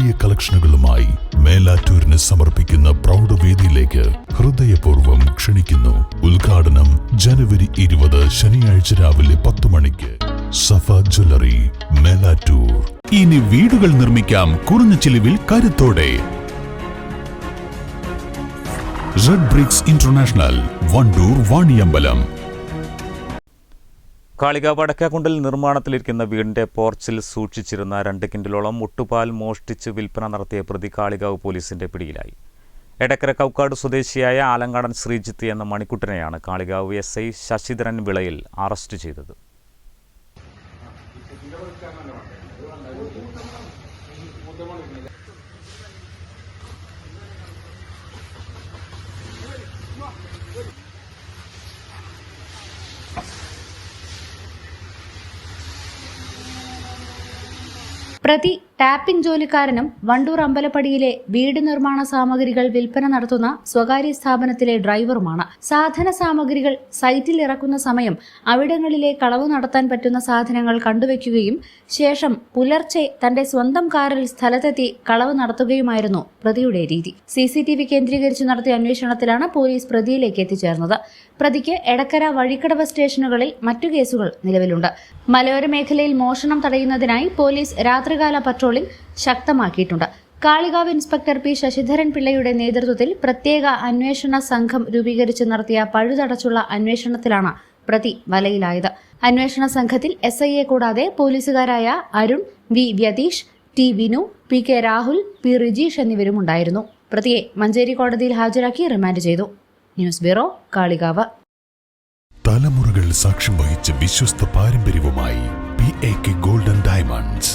വലിയ കളക്ഷനുകളുമായി മേലാറ്റൂരിന് സമർപ്പിക്കുന്ന പ്രൗഢവേദിയിലേക്ക് ഹൃദയപൂർവം ക്ഷണിക്കുന്നു. ഉദ്ഘാടനം ജനുവരി ഇരുപത് ശനിയാഴ്ച രാവിലെ പത്ത് മണിക്ക്. സഫ ജ്വല്ലറി മേലാറ്റൂർ. ഇനി വീടുകൾ നിർമ്മിക്കാം കുറഞ്ഞ ചിലവിൽ കരുത്തോടെ. Red bricks international Wandoor Vaniyambalam. Kalika വടക്കാക്കുണ്ടിൽ നിർമ്മാണത്തിലിരിക്കുന്ന വീടിന്റെ പോർച്ചിൽ സൂക്ഷിച്ചിരുന്ന രണ്ട് കിൻഡലോളം മുട്ടുപാൽ മോഷ്ടിച്ച് വിൽപ്പന നടത്തിയ പ്രതി കാളികാവ് പോലീസിന്റെ പിടിയിലായി. എടക്കര കൗക്കാട് സ്വദേശിയായ ആലങ്കാടൻ ശ്രീജിത്ത് എന്ന മണിക്കുട്ടനെയാണ് Kalikavu S I Sasidharan Vilayil arrest ചെയ്തത്. പ്രതി ടാപ്പിംഗ് ജോലിക്കാരനും വണ്ടൂർ അമ്പലപ്പടിയിലെ വീട് നിർമ്മാണ സാമഗ്രികൾ വിൽപ്പന നടത്തുന്ന സ്വകാര്യ സ്ഥാപനത്തിലെ ഡ്രൈവറുമാണ്. സാധന സാമഗ്രികൾ സൈറ്റിൽ ഇറക്കുന്ന സമയം അവിടങ്ങളിലെ കളവ് നടത്താൻ പറ്റുന്ന സാധനങ്ങൾ കണ്ടുവയ്ക്കുകയും ശേഷം പുലർച്ചെ തന്റെ സ്വന്തം കാറിൽ സ്ഥലത്തെത്തി കളവ് നടത്തുകയുമായിരുന്നു പ്രതിയുടെ രീതി. സി സി ടി വി കേന്ദ്രീകരിച്ച് നടത്തിയ അന്വേഷണത്തിലാണ് പോലീസ് പ്രതിയിലേക്ക് എത്തിച്ചേർന്നത്. പ്രതിക്ക് എടക്കര വഴിക്കടവ് സ്റ്റേഷനുകളിൽ മറ്റു കേസുകൾ നിലവിലുണ്ട്. മലയോര മേഖലയിൽ മോഷണം തടയുന്നതിനായി പോലീസ് രാത്രികാല പട്രോളിംഗ് ശക്തമാക്കിയിട്ടുണ്ട്. കാളികാവ് ഇൻസ്പെക്ടർ പി ശശിധരൻ പിള്ളയുടെ നേതൃത്വത്തിൽ പ്രത്യേക അന്വേഷണ സംഘം രൂപീകരിച്ച് നടത്തിയ പഴുതടച്ചുള്ള അന്വേഷണത്തിലാണ് പ്രതി വലയിലായത്. അന്വേഷണ സംഘത്തിൽ എസ് കൂടാതെ പോലീസുകാരായ Arun V Vyatheesh T Vinu P K Rahul P Rijeesh എന്നിവരും ഉണ്ടായിരുന്നു. പ്രതിയെ മഞ്ചേരി കോടതിയിൽ ഹാജരാക്കി റിമാൻഡ് ചെയ്തു. News bureau Kalikavu. തലമുറകൾ സാക്ഷ്യം വഹിച്ച വിശ്വസ്ത പാരമ്പര്യവുമായി P A K golden diamonds.